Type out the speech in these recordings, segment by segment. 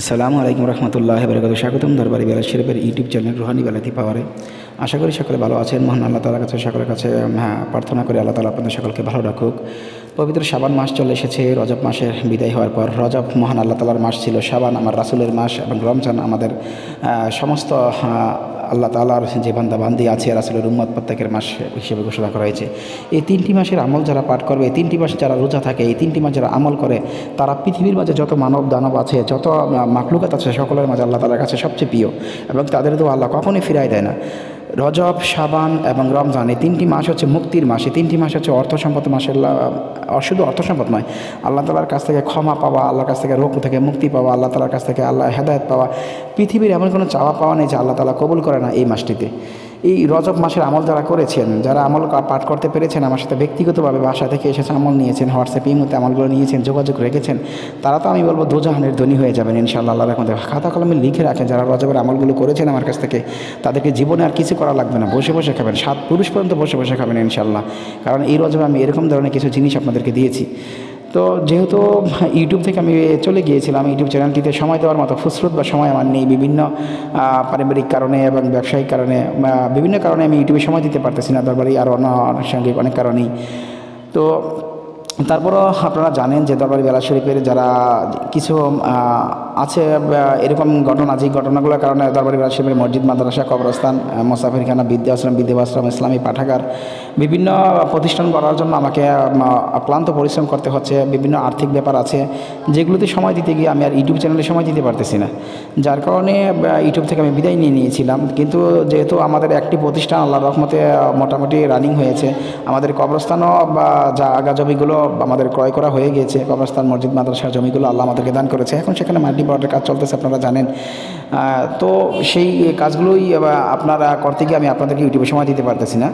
আসসালামু আলাইকুম রহমতুল্লাহ বরকত স্বাগতম দরবারি বেলা শরীফের ইউটিউব চ্যানেল রুহানি বেলাতি পাওয়ারে। আশা করি সকলে ভালো আছেন। মহান আল্লাহ তালার কাছে, সকলের কাছে হ্যাঁ প্রার্থনা করি আল্লাহ তালা আপনাদের সকলকে ভালো রাখুক। পবিত্র সাবান মাস চলে এসেছে। রজব মাসের বিদায় হওয়ার পর রজব মহান আল্লাহ তালার মাস ছিল। সাবান আমার রাসুলের মাস এবং রমজান আমাদের সমস্ত আল্লাহ তালার যে বান্দা বান্দি আছে, রাসুলের উম্মদ প্রত্যেকের মাস হিসেবে ঘোষণা করা হয়েছে। এই তিনটি মাসের আমল যারা পাঠ করবে, এই তিনটি মাসে যারা রোজা থাকে, এই তিনটি মাস যারা আমল করে, তারা পৃথিবীর মাঝে যত মানব দানব আছে, যত মাকলুকাত আছে, সকলের মাঝে আল্লাহ তালার কাছে সবচেয়ে প্রিয়। এবং তাদের তো আল্লাহ কখনোই ফিরাই দেয় না। রজব সাবান এবং রমজান, এই তিনটি মাস হচ্ছে মুক্তির মাস। এই তিনটি মাস হচ্ছে অর্থ সম্পদ মাসের শুধু অর্থ সম্পদ নয়, আল্লাহ তালার কাছ থেকে ক্ষমা পাওয়া, আল্লাহর কাছ থেকে রোগ থেকে মুক্তি পাওয়া, আল্লাহ তালার কাছ থেকে আল্লাহ হেদায়ত পাওয়া, পৃথিবীর এমন কোনো চাওয়া পাওয়া নেই যে আল্লাহ তালা কবুল করে না এই মাসটিতে। এই রজব মাসের আমল যারা করেছেন, যারা আমল পাঠ করতে পেরেছেন, আমার সাথে ব্যক্তিগতভাবে বাসা থেকে এসেছে আমল নিয়েছেন, হোয়াটসঅ্যাপ ইমুতে আমলগুলো নিয়েছেন, যোগাযোগ রেখেছেন, তারা তো আমি বলব দোজাহানের ধনী হয়ে যাবেন, ইনশাআল্লাহ আল্লাহ রহমতে। খাতা কলমে লিখে রাখেন, যারা রজবের আমলগুলো করেছেন আমার কাছ থেকে, তাদেরকে জীবনে আর কিছু করা লাগবে না, বসে বসে খাবেন, সাত পুরুষ পর্যন্ত বসে বসে খাবেন, ইনশাআল্লাহ। কারণ এই রজবে আমি এরকম ধরনের কিছু জিনিস আপনাদেরকে দিয়েছি। তো যেহেতু ইউটিউব থেকে আমি চলে গিয়েছিলাম, ইউটিউব চ্যানেলটিতে সময় দেওয়ার মতো ফুসরত বা সময় আমার নেই। বিভিন্ন পারিবারিক কারণে এবং ব্যবসায়িক কারণে বিভিন্ন কারণে আমি ইউটিউবে সময় দিতে পারতেছি না দরবারে আর অন্য আনুষঙ্গিক অনেক কারণেই। তো তারপরও আপনারা জানেন যে দরবারি বেলা শরীফের যারা কিছু আছে এরকম ঘটনা যে ঘটনাগুলোর কারণে দরবারি বেলা মসজিদ মাদ্রাসা কবরস্থান মোসাফিরখানা বিদ্যাশ্রম বিদ্যাশ্রম ইসলামী পাঠাগার বিভিন্ন প্রতিষ্ঠান করার জন্য আমাকে আম, ক্লান্ত পরিশ্রম করতে হচ্ছে বিভিন্ন আর্থিক ব্যাপার আছে যেগুলোতে সময় দিতে গিয়ে আমি আর ইউটিউব চ্যানেলে সময় দিতে পারতেছি না। যার কারণে ইউটিউব থেকে আমি বিদায় নিয়ে নিয়েছিলাম কিন্তু যেহেতু আমাদের একটি প্রতিষ্ঠান আল্লাহ রহমতে মোটামুটি রানিং হয়েছে আমাদের কবরস্থানও বা জায়গা জমিগুলো আমাদের ক্রয় করা হয়ে গিয়েছে কবরস্থান মসজিদ মাদ্রাসার জমিগুলো আল্লাহ আমাদেরকে দান করেছে এখন সেখানে মাল্টি পাওয়ারের কাজ চলতেছে, আপনারা জানেন। তো সেই কাজগুলোই আপনারা করতে গিয়ে আমি আপনাদেরকে ইউটিউবে সময় দিতে পারতেছি না।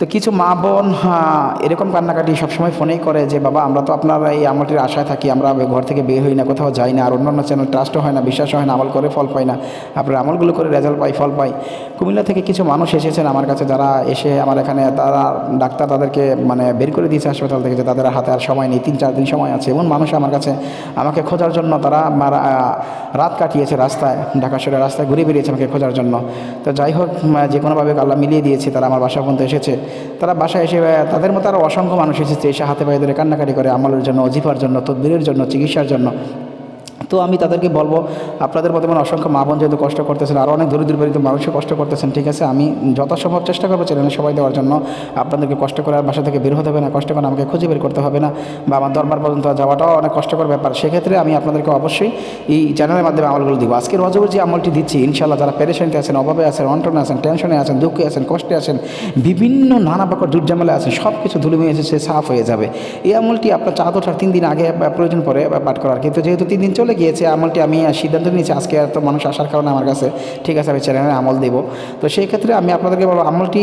তো কিছু মা বোন হ্যাঁ, এরকম কান্নাকাটি সবসময় ফোনেই করে যে বাবা আমরা তো আপনার এই আমলটির আশায় থাকি আমরা ঘর থেকে বের হই না কোথাও যাই না আর অন্যান্য চ্যানেল ট্রাস্টও হয় না বিশ্বাস হয় না আমল করে ফল পাই না আপনার আমলগুলো করে রেজাল্ট পাই ফল পাই। কুমিল্লা থেকে কিছু মানুষ এসেছেন আমার কাছে যারা এসে আমার এখানে তারা ডাক্তার তাদেরকে মানে বের করে দিয়েছে হাসপাতাল থেকে যে তাদের হাতে আর সময় নেই তিন চার দিন সময় আছে। এমন মানুষ আমার কাছে আমাকে খোঁজার জন্য তারা রাত কাটিয়েছে রাস্তায় ঢাকা শহরের রাস্তায় ঘুরে বেরিয়েছে আমাকে খোঁজার জন্য। তো যাই হোক যে কোনোভাবে আল্লাহ মিলিয়ে দিয়েছে তারা আমার বাসা পর্যন্ত এসেছে। তারা বাসায় এসে তাদের মতো আরও অসংখ্য মানুষ এসেছে এসে হাতে পায়ে ধরে কান্নাকাটি করে, আমলের জন্য, অজিফার জন্য, তদবিরের জন্য, চিকিৎসার জন্য। তো আমি তাদেরকে বলব, আপনাদের বর্তমানে অসংখ্য মা বোন যেহেতু কষ্ট করতেছেন আরও অনেক দরিদ্র বাড়িতে মানুষও কষ্ট করতেছেন, ঠিক আছে? আমি যথাসম্ভব চেষ্টা করব চ্যানেলে সবাই দেওয়ার জন্য। আপনাদেরকে কষ্ট করে আর বাসা থেকে বের হতে হবে না, কষ্ট করে আমাকে খুঁজে বের করতে হবে না বা আমার দরবার পর্যন্ত যাওয়াটাও অনেক কষ্টকর ব্যাপার। সেক্ষেত্রে আমি আপনাদেরকে অবশ্যই এই চ্যানেলের মাধ্যমে আমলগুলো দিব। আজকে রজবের যে আমলটি দিচ্ছি ইনশাল্লাহ যারা পেরেশেন্টে আছেন, অভাবে আছেন অন্টনে আছেন, টেনশনে আছেন, দুঃখে আছেন, কষ্টে আছেন, বিভিন্ন নানা প্রকার দুর্জামেলা আছেন সব কিছু ধুলিমে এসেছে, সাফ হয়ে যাবে। এই আমলটি আপনার চাঁদ ওঠার তিন দিন আগে প্রয়োজন বা পাঠ করার। কিন্তু যেহেতু তিন দিন চলে গিয়েছে আমলটি আমি সিদ্ধান্ত নিয়েছি, আজকে এত মানুষ আসার কারণে আমার কাছে ঠিক আছে, আমি চ্যানেলে আমল দেবো। তো সেই ক্ষেত্রে আমি আপনাদেরকে বলব, আমলটি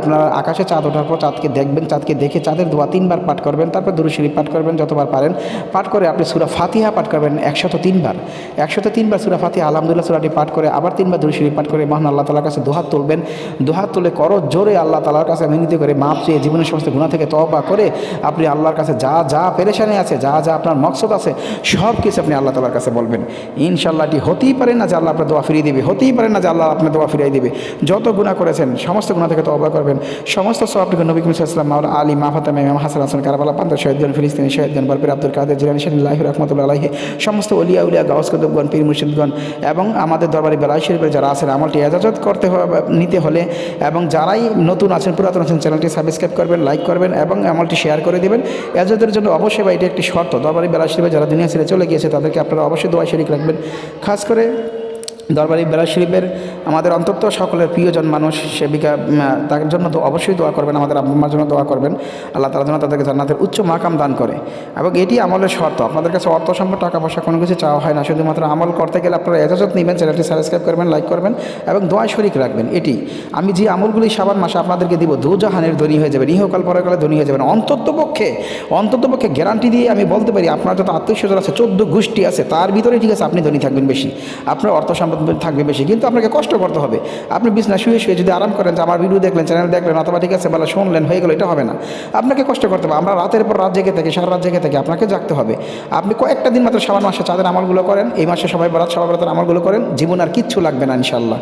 আপনার আকাশে চাঁদ ওঠার পর চাঁদকে দেখবেন, চাঁদকে দেখে চাঁদের দোয়া তিনবার পাঠ করবেন, তারপর দুরুশরীফ পাঠ করবেন, যতবার পারেন পাঠ করে আপনি সুরা ফাতিহা পাঠ করবেন একশত তিনবার। একশত তিনবার সুরা ফাতিহা, আলহামদুলিল্লাহ সুরাটি পাঠ করে আবার তিনবার দুরুশরীফ পাঠ করে মহান আল্লাহ তালার কাছে দোহাত তুলবেন। দোহাত তুলে করো, জোরে আল্লাহ তালার কাছে মিনিতে করে মাপ চেয়ে জীবনের সমস্ত গুণা থেকে তবা করে আপনি আল্লাহর কাছে যা যা পেরেশানি আছে, যা যা আপনার মকসদ আছে সব কিছু আপনি আল্লাহ তালার কাছে বলবেন। ইনশাল্লাহটি হতেই পারে না যে আল্লাহ আপনার দোয়া ফিরিয়ে দেবে। হতেই পারে না যে আল্লাহ আপনার দোয়া ফিরিয়ে দেবে। যত গুণা করেছেন, সমস্ত গুণা থেকে তবা করবেন। সমস্ত সব আপনাকে নবী করিম সাল্লাম মাওলা আলী মাহাতাম ইমাম হাসান হাসান, কারাবালা, পান্তা শহীদগণ ফিলিস্তিনি শহীদগণ বরফির আব্দুল কাদের জিলানি শাহিল্লাহ রহমতুল্লাহ আলাহি সমস্ত অলিয়া উলিয়া, গাউস কদবগণ পীর, মুর্শিদগণ এবং আমাদের দরবারি বেলায় শরীফের যারা আছেন, আমলটি এজাজত করতে নিতে হলে এবং যারাই নতুন আছেন, পুরাতন আছেন, চ্যানেলটি সাবস্ক্রাইব করবেন, লাইক করবেন এবং আমলটি শেয়ার করে দেবেন। এজাজতের জন্য অবশ্যই বা এটি একটি শর্ত। দরবারি বেলা শরীফে যারা দুনিয়া ছেড়ে চলে গিয়েছে, তাদেরকে আপনারা অবশ্যই দোয়া শরিক রাখবেন। খাস করে দরবারি বেলা শরীফের আমাদের অন্তত সকলের প্রিয়জন মানুষ সেবিকা তার জন্য তো অবশ্যই দোয়া করবেন, আমাদের আব্বাম্মার জন্য দোয়া করবেন। আল্লাহ তালা যেন তাদেরকে জান্নাতের উচ্চ মাকাম দান করে। এবং এটি আমলের শর্ত। আপনাদের কাছে অর্থ সম্পদ, টাকা পয়সা কোনো কিছু চাওয়া হয় না। শুধুমাত্র আমল করতে গেলে আপনারা এজাজত নেবেন, চ্যানেলটি সাবস্ক্রাইব করবেন, লাইক করবেন এবং দোয়া শরিক রাখবেন। এটি আমি যে আমলগুলি সাবান মাসে আপনাদেরকে দিব দুজাহানের ধনী হয়ে যাবেন, ইহকাল পরকালে ধনী হয়ে যাবেন। অন্তত পক্ষে অন্তত পক্ষে গ্যারান্টি দিয়ে আমি বলতে পারি, আপনার যত আত্মীয় স্বজন আছে, চোদ্দ গোষ্ঠী আছে, তার ভিতরে ঠিক আছে, আপনি ধনী থাকবেন বেশি। আপনার অর্থ সম্পদ থাকবে বেশি, কিন্তু আপনাকে কষ্ট করতে হবে। আপনি বিছনা শুয়ে শুয়ে যদি আরাম করেন যে আমার ভিডিও দেখলেন চ্যানেল দেখলেন, অথবা ঠিক আছে, বলে, শুনলেন, হয়ে গেলো, এটা হবে না। আপনাকে কষ্ট করতে হবে। আমরা রাতের পর রাত জেগে থাকি, সারা রাত জেগে থাকি, আপনাকে জাগতে হবে। আপনি কয়েকটা দিন মাত্র সাবান মাসে চাঁদের আমলগুলো করেন, এই মাসে সবাই বরাত, সবাই বরাতের আমলগুলো করেন, জীবন আর কিচ্ছু লাগবে না ইনশাল্লাহ